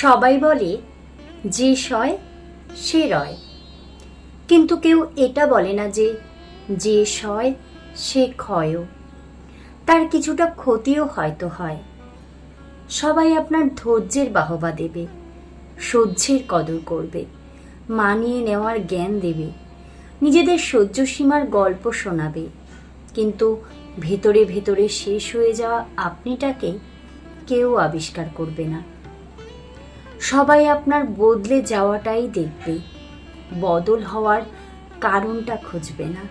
সবাই বলে, যে সয়, সে রয়। কিন্তু কেউ এটা বলে না যে যে সয়, সে ক্ষয়ও তার কিছুটা ক্ষতিও হয়তো হয়। সবাই আপনার ধৈর্যের বাহবা দেবে, সহ্যের কদর করবে, মানিয়ে নেওয়ার জ্ঞান দেবে, নিজেদের সহ্য সীমার গল্প শোনাবে। কিন্তু ভেতরে ভেতরে শেষ হয়ে যাওয়া আপনিটাকে কেউ আবিষ্কার করবে না। সবাই আপনার বদলে যাওয়াটাই দেখবে। বদল হওয়ার কারণটা খুঁজবে না।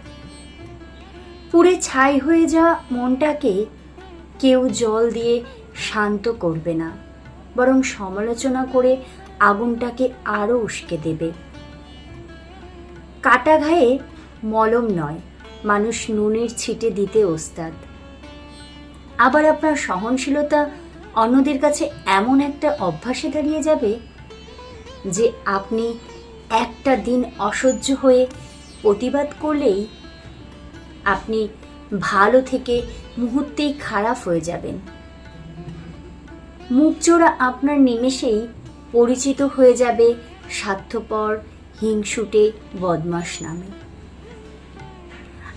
পুড়ে ছাই হয়ে যাওয়া মনটাকে কেউ জল দিয়ে শান্ত করবে না, বরং সমালোচনা করে আগুনটাকে আরও উস্কে দেবে। কাটা ঘায়ে মলম নয়, মানুষ নুনের ছিটে দিতে ওস্তাদ। আবার আপনার সহনশীলতা অন্যদের কাছে এমন একটা অভ্যাসে দাঁড়িয়ে যাবে যে আপনি একটা দিন অসহ্য হয়ে প্রতিবাদ করলেই আপনি ভালো থেকে মুহূর্তেই খারাপ হয়ে যাবেন। মুখচোরা আপনার নিমেষেই পরিচিত হয়ে যাবে স্বার্থপর হিংসুটে বদমাস নামে।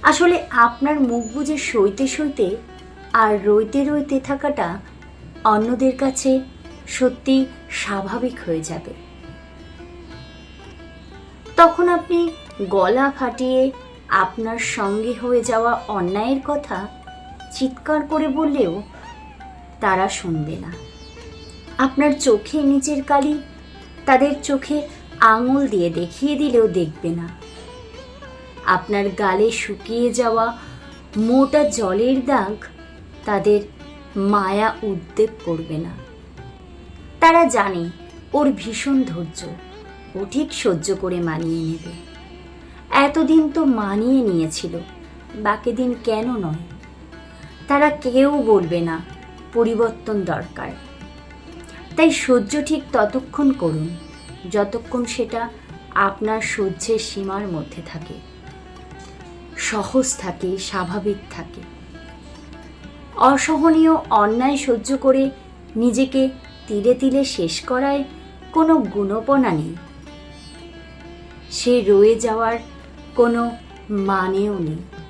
আসলে আপনার মুখ বুঝে সইতে সইতে আর রইতে রইতে থাকাটা অন্যদের কাছে সত্যি স্বাভাবিক হয়ে যাবে। তখন আপনি গলা ফাটিয়ে আপনার সঙ্গে হয়ে যাওয়া অন্যায়ের কথা চিৎকার করে বললেও তারা শুনবে না। আপনার চোখে নিচের কালি তাদের চোখে আঙুল দিয়ে দেখিয়ে দিলেও দেখবে না। আপনার গালে শুকিয়ে যাওয়া মোটা জলের দাগ তাদের মায়া উদ্বেগ করবে না। তারা জানে ওর ভীষণ ধৈর্য, ও ঠিক সহ্য করে মানিয়ে নেবে। এতদিন তো মানিয়ে নিয়েছিল, বাকি দিন কেন নয়? তারা কেউ বলবে না, পরিবর্তন দরকার। তাই সহ্য ঠিক ততক্ষণ করুন, যতক্ষণ সেটা আপনার সহ্যের সীমার মধ্যে থাকে। সহজ থাকে, স্বাভাবিক থাকে। অসহনীয় অন্যায় সহ্য করে নিজেকে তিলে তীরে শেষ করায় কোনো গুণপনা নেই। সে রয়ে যাওয়ার কোনো মানেও নেই।